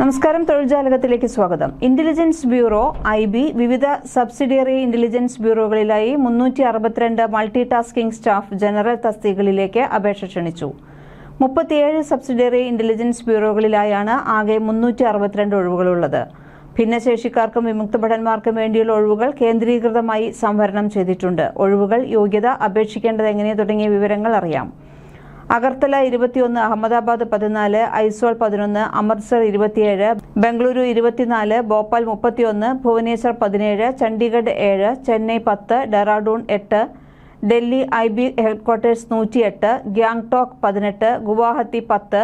നമസ്കാരം തൊഴിൽജാലകത്തിലേക്ക് സ്വാഗതം. ഇന്റലിജൻസ് ബ്യൂറോ ഐ ബി വിവിധ സബ്സിഡിയറി ഇന്റലിജൻസ് ബ്യൂറോകളിലായി മുന്നൂറ്റി അറുപത്തിരണ്ട് മൾട്ടി ടാസ്കിംഗ് സ്റ്റാഫ് ജനറൽ തസ്തികകളിലേക്ക് അപേക്ഷ ക്ഷണിച്ചു. മുപ്പത്തിയേഴ് സബ്സിഡിയറി ഇന്റലിജൻസ് ബ്യൂറോകളിലായാണ് ആകെ മുന്നൂറ്റി അറുപത്തിരണ്ട് ഒഴിവുകളുള്ളത്. ഭിന്നശേഷിക്കാർക്കും വിമുക്ത ഭടന്മാർക്കും വേണ്ടിയുള്ള ഒഴിവുകൾ കേന്ദ്രീകൃതമായി സംവരണം ചെയ്തിട്ടുണ്ട്. ഒഴിവുകൾ യോഗ്യത അപേക്ഷിക്കേണ്ടത് എങ്ങനെ തുടങ്ങിയ വിവരങ്ങൾ അറിയാം. അഗർത്തല ഇരുപത്തിയൊന്ന് അഹമ്മദാബാദ് പതിനാല് ഐസോൾ പതിനൊന്ന് അമൃത്സർ ഇരുപത്തിയേഴ് ബംഗളൂരു ഇരുപത്തിനാല് ഭോപ്പാൽ മുപ്പത്തിയൊന്ന് ഭുവനേശ്വർ പതിനേഴ് ചണ്ഡീഗഡ് ഏഴ് ചെന്നൈ പത്ത് ഡെറാഡൂൺ എട്ട് ഡൽഹി ഐ ബി ഹെഡ്ക്വാർട്ടേഴ്സ് നൂറ്റിയെട്ട് ഗ്യാങ്ടോക്ക് പതിനെട്ട് ഗുവാഹത്തി പത്ത്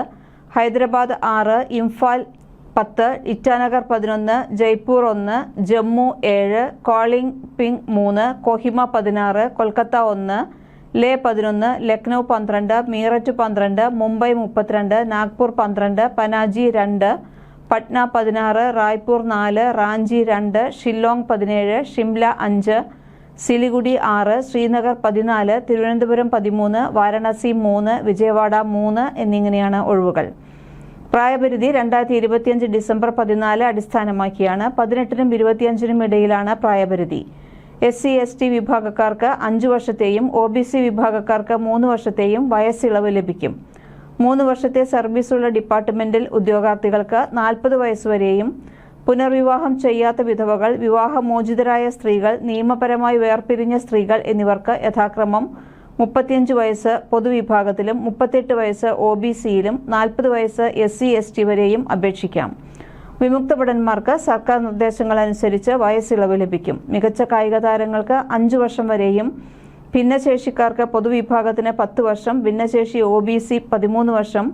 ഹൈദരാബാദ് ആറ് ഇംഫാൽ പത്ത് ഇറ്റാനഗർ പതിനൊന്ന് ജയ്പൂർ ഒന്ന് ജമ്മു ഏഴ് കോളിംഗ് പിങ് മൂന്ന് കൊഹിമ പതിനാറ് കൊൽക്കത്ത ഒന്ന് ലേ പതിനൊന്ന് ലക്നൗ പന്ത്രണ്ട് മീററ്റ് പന്ത്രണ്ട് മുംബൈ മുപ്പത്തിരണ്ട് നാഗ്പൂർ പന്ത്രണ്ട് പനാജി രണ്ട് പട്ന പതിനാറ് റായ്പൂർ നാല് റാഞ്ചി രണ്ട് ഷില്ലോങ് പതിനേഴ് ഷിംല അഞ്ച് സിലിഗുഡി ആറ് ശ്രീനഗർ പതിനാല് തിരുവനന്തപുരം പതിമൂന്ന് വാരണാസി മൂന്ന് വിജയവാഡ മൂന്ന് എന്നിങ്ങനെയാണ് ഒഴിവുകൾ. പ്രായപരിധി രണ്ടായിരത്തി ഇരുപത്തിയഞ്ച് ഡിസംബർ പതിനാല് അടിസ്ഥാനമാക്കിയാണ് പതിനെട്ടിനും ഇരുപത്തിയഞ്ചിനും ഇടയിലാണ് പ്രായപരിധി. എസ് സി എസ് ടി വിഭാഗക്കാർക്ക് അഞ്ചു വർഷത്തെയും ഒ ബി സി വിഭാഗക്കാർക്ക് മൂന്ന് വർഷത്തെയും വയസ്സിളവ് ലഭിക്കും. മൂന്ന് വർഷത്തെ സർവീസുള്ള ഡിപ്പാർട്ട്മെന്റിൽ ഉദ്യോഗാർത്ഥികൾക്ക് നാൽപ്പത് വയസ്സുവരെയും പുനർവിവാഹം ചെയ്യാത്ത വിധവകൾ വിവാഹമോചിതരായ സ്ത്രീകൾ നിയമപരമായി വേർപിരിഞ്ഞ സ്ത്രീകൾ എന്നിവർക്ക് യഥാക്രമം മുപ്പത്തിയഞ്ച് വയസ്സ് പൊതുവിഭാഗത്തിലും മുപ്പത്തെട്ട് വയസ്സ് ഒ ബി സിയിലും നാൽപ്പത് വയസ്സ് എസ് സി എസ് ടി വരെയും അപേക്ഷിക്കാം. വിമുക്ത ഭടന്മാർക്ക് സർക്കാർ നിർദ്ദേശങ്ങൾ അനുസരിച്ച് വയസ്സിളവ് ലഭിക്കും. മികച്ച കായിക താരങ്ങൾക്ക് അഞ്ചു വർഷം വരെയും ഭിന്നശേഷിക്കാർക്ക് പൊതുവിഭാഗത്തിന് പത്ത് വർഷം ഭിന്നശേഷി ഒ ബി സി പതിമൂന്ന് വർഷം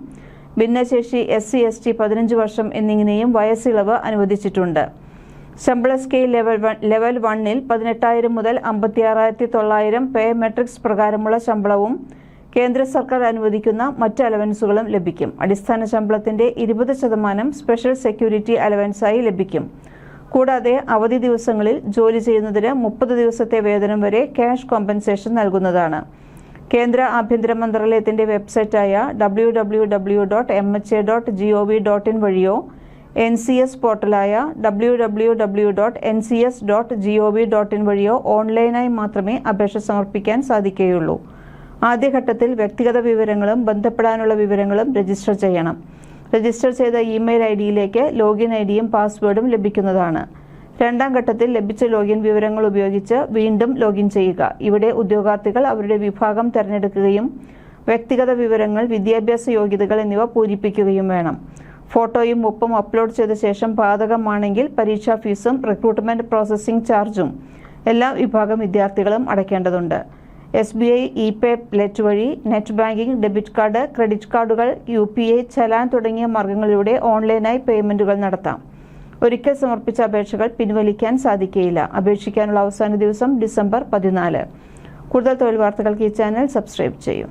ഭിന്നശേഷി എസ് സി എസ് ടി പതിനഞ്ച് വർഷം എന്നിങ്ങനെയും വയസ്സിളവ് അനുവദിച്ചിട്ടുണ്ട്. ശമ്പള സ്കെയിൽ ലെവൽ വൺ ലെവൽ വണ്ണിൽ പതിനെട്ടായിരം മുതൽ അമ്പത്തിയാറായിരത്തി തൊള്ളായിരം പേ മെട്രിക്സ് പ്രകാരമുള്ള ശമ്പളവും കേന്ദ്ര സർക്കാർ അനുവദിക്കുന്ന മറ്റ് അലവൻസുകളും ലഭിക്കും. അടിസ്ഥാന ശമ്പളത്തിന്റെ ഇരുപത് ശതമാനം സ്പെഷ്യൽ സെക്യൂരിറ്റി അലവൻസായി ലഭിക്കും. കൂടാതെ അവധി ദിവസങ്ങളിൽ ജോലി ചെയ്യുന്നതിന് മുപ്പത് ദിവസത്തെ വേതനം വരെ ക്യാഷ് കോമ്പൻസേഷൻ നൽകുന്നതാണ്. കേന്ദ്ര ആഭ്യന്തര മന്ത്രാലയത്തിന്റെ വെബ്സൈറ്റായ W W W dot M H A dot G O V dot in വഴിയോ N C S പോർട്ടലായ W W W dot N C S dot G O V dot in വഴിയോ ഓൺലൈനായി മാത്രമേ അപേക്ഷ സമർപ്പിക്കാൻ സാധിക്കുകയുള്ളൂ ആദ്യഘട്ടത്തിൽ വ്യക്തിഗത വിവരങ്ങളും ബന്ധപ്പെടാനുള്ള വിവരങ്ങളും രജിസ്റ്റർ ചെയ്യണം. രജിസ്റ്റർ ചെയ്ത ഇമെയിൽ ഐ ഡിയിലേക്ക് ലോഗിൻ ഐ ഡിയും പാസ്വേഡും ലഭിക്കുന്നതാണ്. രണ്ടാം ഘട്ടത്തിൽ ലഭിച്ച ലോഗിൻ വിവരങ്ങൾ ഉപയോഗിച്ച് വീണ്ടും ലോഗിൻ ചെയ്യുക. ഇവിടെ ഉദ്യോഗാർത്ഥികൾ അവരുടെ വിഭാഗം തിരഞ്ഞെടുക്കുകയും വ്യക്തിഗത വിവരങ്ങൾ വിദ്യാഭ്യാസ യോഗ്യതകൾ എന്നിവ പൂരിപ്പിക്കുകയും വേണം. ഫോട്ടോയും ഒപ്പം അപ്ലോഡ് ചെയ്ത ശേഷം ബാധകമാണെങ്കിൽ പരീക്ഷാ ഫീസും റിക്രൂട്ട്മെന്റ് പ്രോസസ്സിംഗ് ചാർജും എല്ലാ വിഭാഗം വിദ്യാർത്ഥികളും അടയ്ക്കേണ്ടതുണ്ട്. S B I e pay lite വഴി net banking debit card credit കാർഡുകൾ യു പി ഐ ചലാൻ തുടങ്ങിയ മാർഗങ്ങളിലൂടെ ഓൺലൈനായി പേയ്മെന്റുകൾ നടത്താം. ഒരിക്കൽ സമർപ്പിച്ച അപേക്ഷകൾ പിൻവലിക്കാൻ സാധിക്കുകയില്ല. അപേക്ഷിക്കാനുള്ള അവസാന ദിവസം ഡിസംബർ പതിനാല്. കൂടുതൽ തൊഴിൽ വാർത്തകൾക്ക് ഈ ചാനൽ സബ്സ്ക്രൈബ് ചെയ്യും.